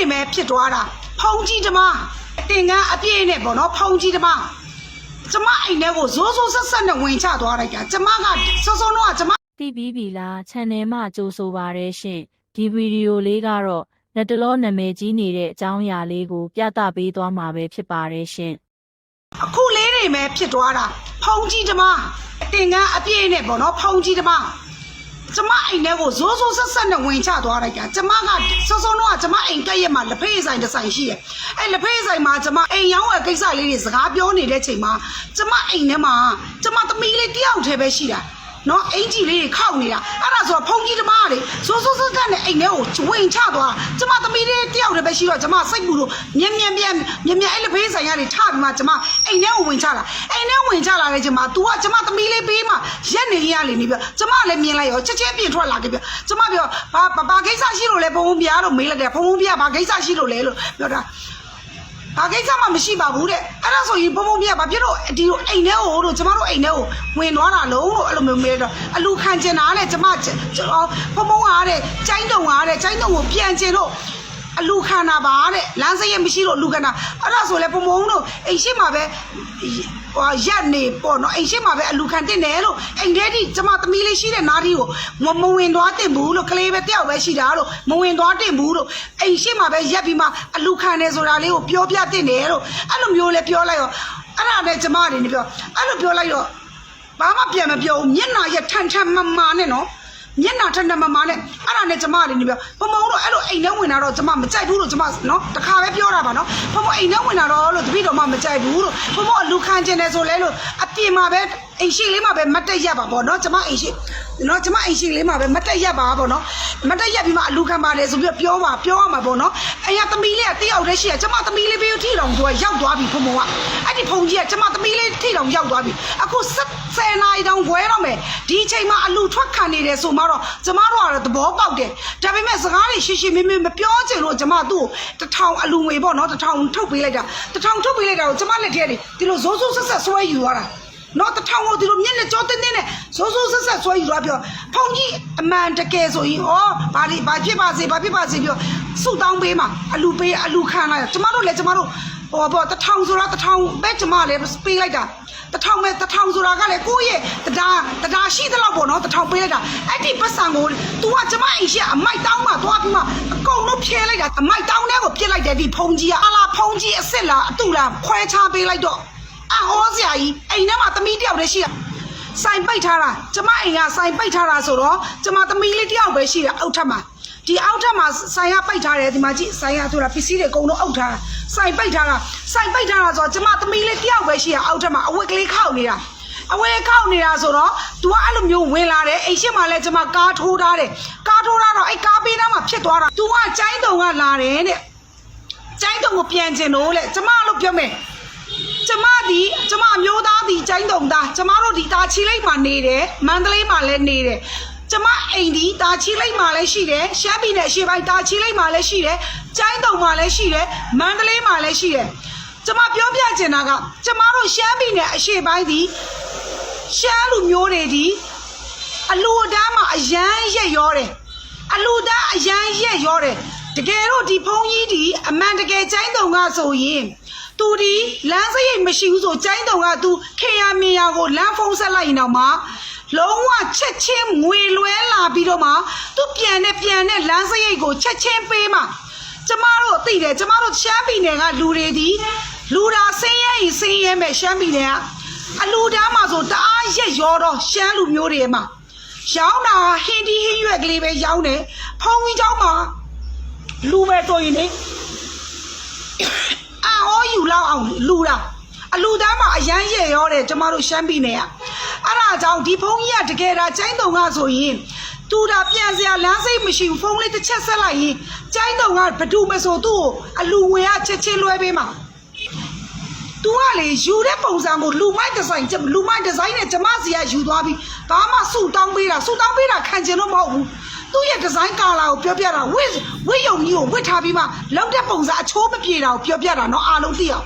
တွေပဲဖြစ်သွားတာဖုံကြီးဓမ္မတင်ကန်းအပြည့်နဲ့ပေါ့နော်ဖုံကြီးဓမ္မကျမအိမ်ထဲကိုဇိုးဇိုးဆက်ဆက်နဲ့ဝင်ချသွားလိုက်တာကျမကစောစောတော့ကကျမသိပြီးပြီလား channel မှာကြိုဆိုပါရရှင်ဒီဗီဒီယိုလေးကတော့လက်တလောနာမည်ကြီးနေတဲ့အကြောင်းအရာလေးကိုပြသပေးသွားမှာပဲဖြစ်ပါတယ်ရှင်အခုလေးတွေပဲဖြစ်သွားတာဖုံကြီးဓမ္မတင်ကန်းအပြည့်နဲ့ပေါ့နော်ဖုံကြီးဓမ္မ ကျမအိမ်ထဲကိုဇိုးဇိုးဆက်ဆက်နဲ့ဝင်ချသွားလိုက်တာကျမကစောစောတော့ကကျမအိမ်ကက်ရက်မှာလက်ဖေးဆိုင်တစ်ဆိုင်ရှိရဲ့အဲလက်ဖေးဆိုင်မှာကျမအိမ်ရောင်းဝယ်ကိစ္စလေးတွေစကားပြောနေတဲ့ချိန်မှာကျမအိမ်ထဲမှာကျမသမီးလေးတယောက်တည်းပဲရှိတာ နော်အင်ကြီးလေးတွေခောက်နေတာအဲ့ဒါဆိုတော့ဖုန်ကြီးဓမ္မတွေစိုးစိုးစိုးကနဲ့အိမ်ထဲကိုဝင်ချသွားကျမသမီးလေးတယောက်တည်းပဲရှိတော့ကျမစိတ်ပူလို့မြင်မြင်မြင်မြင်မြင်အဲ့လက်ဖေးဆိုင်ကနေထပြီးမှကျမအိမ်ထဲကိုဝင်ချလာအိမ်ထဲဝင်ချလာတဲ့ချိန်မှာ तू ကကျမသမီးလေးပေးမှရက်နေရလေနေပြကျမလည်းမြင်လိုက်ရောချက်ချင်းပြင်ထွက်လာခဲ့ပြကျမပြောဘာဘာကိစ္စရှိလို့လဲဘုံဘုံပြားလို့မေးလိုက်တယ်ဘုံဘုံပြားဘာကိစ္စရှိလို့လဲလို့ပြောတာ ဘာကိစ္စမှမရှိပါဘူးတဲ့အဲ့ဒါဆိုရင်ဘုံဘုံပြဘာဖြစ်လို့ဒီလိုအိမ်ထဲကိုတို့ကျမတို့အိမ်ထဲကိုဝင်သွားတာလုံးလို့အဲ့လိုမျိုးမေးတော့အလူခံကျင်တာတဲ့ကျမကျွန်တော်ဘုံဘုံအားတဲ့ကျိုင်းတုံအားတဲ့ကျိုင်းတုံကိုပြန်ကျင်တော့ အလူခံတာပါတဲ့လမ်းစရိတ်မရှိလို့အလူခံတာအဲ့ဒါဆိုလဲဘုံဘုံတို့အိမ်ရှိမှာပဲဟိုရက်နေပေါ့နော်အိမ်ရှိမှာပဲအလူခံတင်တယ်လို့အိမ်ထဲထိကျမသမီးလေးရှိတဲ့နားဒီကိုမမဝင်သွားတင်ဘူးလို့ကလေးပဲတယောက်ပဲရှိတာလို့မဝင်သွားတင်ဘူးလို့အိမ်ရှိမှာပဲရက်ပြီးမှအလူခံတယ်ဆိုတာလေးကိုပြောပြတင်တယ်လို့အဲ့လိုမျိုးလဲပြောလိုက်ရောအဲ့ဒါနဲ့ကျမအနေနဲ့ပြောအဲ့လိုပြောလိုက်တော့ဘာမှပြန်မပြောဘူးမျက်နှာရထန်ထန်မမာနဲ့နော် မျက်နှာထန်ထန်မမာနဲ့အဲ့ဒါနဲ့ကျမလေးနေပြောဘမုံတော့အဲ့လိုအိမ်ထဲဝင်တာတော့ကျမမကြိုက်ဘူးလို့ကျမနော်တခါပဲပြောတာပါနော်ဘမုံအိမ်ထဲဝင်တာတော့လို့တပည့်တော်မှမကြိုက်ဘူးလို့ဘမုံအလူခံကျင်တယ်ဆိုလဲလို့အပြင်မှာပဲ အိမ်ရှိလေးမှာပဲမတ်တက်ရက်ပါပေါ့နော်ကျမအိမ်ရှိနော်ကျမအိမ်ရှိလေးမှာပဲမတ်တက်ရက်ပါပေါ့နော်မတ်တက်ရက်ပြီးမှအလူခံပါတယ်ဆိုပြီးပြောပါပြောရမှာပေါ့နော်အိမ်ကသမီးလေးကတယောက်တည်းရှိရကျမသမီးလေးပြီးထိတော်သူကရောက်သွားပြီဘမုံကအဲ့ဒီဖုန်ကြီးကကျမသမီးလေးထိတော်ရောက်သွားပြီအခုဆက်ဆယ်နာရီတောင်ခွဲတော့မယ်ဒီအချိန်မှာအလူထွက်ခံနေတယ်ဆိုမှတော့ကျမတို့ကတော့သဘောပေါက်တယ်ဒါပေမဲ့စကားတွေရှင်းရှင်းမင်းမင်းမပြောချင်လို့ကျမသူ့ကိုတထောင်အလူငွေပေါ့နော်တထောင်ထုတ်ပေးလိုက်တာတထောင်ထုတ်ပေးလိုက်တာကိုကျမလက်ထဲတွေဒီလိုဇိုးဇိုးဆက်ဆက်ဆွဲယူသွားတာ နော်တထောင်ကိုဒီလိုမျက်နှာကြောတင်းတင်းနဲ့ဇိုးဇိုးဆက်ဆက်ဆွဲယူသွားပြောဖုန်ကြီးအမှန်တကယ်ဆိုရင်ဩဘာဒီဘာဖြစ်ပါစေဘာဖြစ်ပါစေပြောစုတောင်းပေးမှာအလူပေးအလူခံလိုက်ကျမတို့လည်းကျမတို့ဟောပေါ့တထောင်ဆိုတာတထောင်ပဲကျမလည်းပေးလိုက်တာတထောင်ပဲတထောင်ဆိုတာကလည်းကိုယ့်ရဲ့တရားတရားရှိသလောက်ပေါ့နော်တထောင်ပေးလိုက်တာအဲ့ဒီပတ်စံကို तू ကကျမအိမ်ရှိအမိုက်တောင်းမှသွားပြီးမှအကုန်လုံးဖြဲလိုက်တာအမိုက်တောင်းတဲ့ကိုပြစ်လိုက်တယ်ဒီဖုန်ကြီးကအလားဖုန်ကြီးအစ်စ်လားအတူလားခွဲခြားပေးလိုက်တော့ အဟောစရာကြီးအိမ်ထဲမှာသမီးတယောက်တည်းရှိတာဆိုင်ပိတ်ထားတာကျမအိမ်ကဆိုင်ပိတ်ထားတာဆိုတော့ကျမသမီးလေးတယောက်ပဲရှိတာအောက်ထပ်မှာဒီအောက်ထပ်မှာဆိုင်ကပိတ်ထားတယ်ဒီမှာကြည့်ဆိုင်ကဆိုတာပစ္စည်းတွေအကုန်လုံးအုပ်ထားတာဆိုင်ပိတ်ထားတာဆိုင်ပိတ်ထားတာဆိုတော့ကျမသမီးလေးတယောက်ပဲရှိတာအောက်ထပ်မှာအဝတ်ကလေးခောက်နေတာအဝဲခောက်နေတာဆိုတော့ तू ကအဲ့လိုမျိုးဝင်လာတယ်အိမ်ရှိမှလည်းကျွန်မကားထိုးထားတယ်ကားထိုးထားတော့အဲ့ကားပေးသားမှာဖြစ်သွားတာ तू ကကျိုင်းတုံကလာတယ်တဲ့ကျိုင်းတုံကိုပြန်ကျင်လို့လေကျွန်မလို့ပြောမယ်ကျမဒီကျမအမျိုးသားဒီ ကျိုင်းတုံသားကျမတို့ဒီတာချီလိတ်မှာနေတယ်မန္တလေးမှာလည်းနေတယ်ကျမအိမ်ဒီတာချီလိတ်မှာလည်းရှိတယ်ရှမ်းပြည်နယ်အရှေ့ပိုင်းတာချီလိတ်မှာလည်းရှိတယ်ကျိုင်းတုံမှာလည်းရှိတယ်မန္တလေးမှာလည်းရှိတယ်ကျမပြောပြချင်တာကကျမတို့ရှမ်းပြည်နယ်အရှေ့ပိုင်းဒီရှမ်းလူမျိုးတွေဒီအလူအတန်းမှာအရန်ရက်ရောတယ်အလူတန်းအရန်ရက်ရောတယ်တကယ်တော့ဒီဖုန်းကြီးဒီအမှန်တကယ်ကျိုင်းတုံကဆိုရင် သူဒီလမ်းစရိတ်မရှိဘူးဆိုကျိုင်းတုံကသူခေရမီယာကိုလမ်းဖုံးဆက်လိုက်ရင်တော့မှလုံးဝချက်ချင်းငွေလွဲလာပြီးတော့မှသူပြန်နဲ့ပြန်နဲ့လမ်းစရိတ်ကိုချက်ချင်းပေးမှကျမတို့သိတယ်ကျမတို့ရှမ်းပြည်နယ်ကလူတွေဒီလူတာဆင်းရဲရင်ဆင်းရဲမဲ့ရှမ်းပြည်နယ်က အလူတန်းမှာဆိုတအားရက်ရောတော့ရှမ်းလူမျိုးတွေမှာရောင်းတာဟင်းဒီဟင်းရွက်ကလေးပဲရောင်းတယ်ဖုံကြီးเจ้าမှာလူပဲဆိုရင်လေအာဟောယူလော က်အောင်လူတာအလူတန်းမှာအရန်ရက်ရောတယ်ကျမတို့ရှမ်းပြည်နယ်ကအဲ့ဒါကြောင့်ဒီဖုံကြီးကတကယ်ဒါကျိုင်းတုံကဆိုရင်သူဒါပြန်စရာလမ်းစိတ်မရှိဘူးဖုံးလေးတစ်ချက်ဆက်လိုက်ရင်ကျိုင်းတုံကဘဒူမဆိုသူ့ကိုအလူငွေကချက်ချင်းလွှဲပေးမှာ तू ကလေယူတဲ့ပုံစံကိုလူမိုက်ဒီဇိုင်းလူမိုက်ဒီဇိုင်းနဲ့ကျမစီကယူသွားပြီးဒါမှဆူတောင်းပေးတာဆူတောင်းပေးတာခံကျင်လို့မဟုတ်ဘူးသူ့ရဲ့ဒီဇိုင်းကာလာကိုပြောပြတာဝစ်ဝစ်ယုံကြီးကိုဝစ်ထားပြီးမှလောက်တဲ့ပုံစံအချိုးမပြေတာကိုပြောပြတာเนาะအားလုံးသိအောင်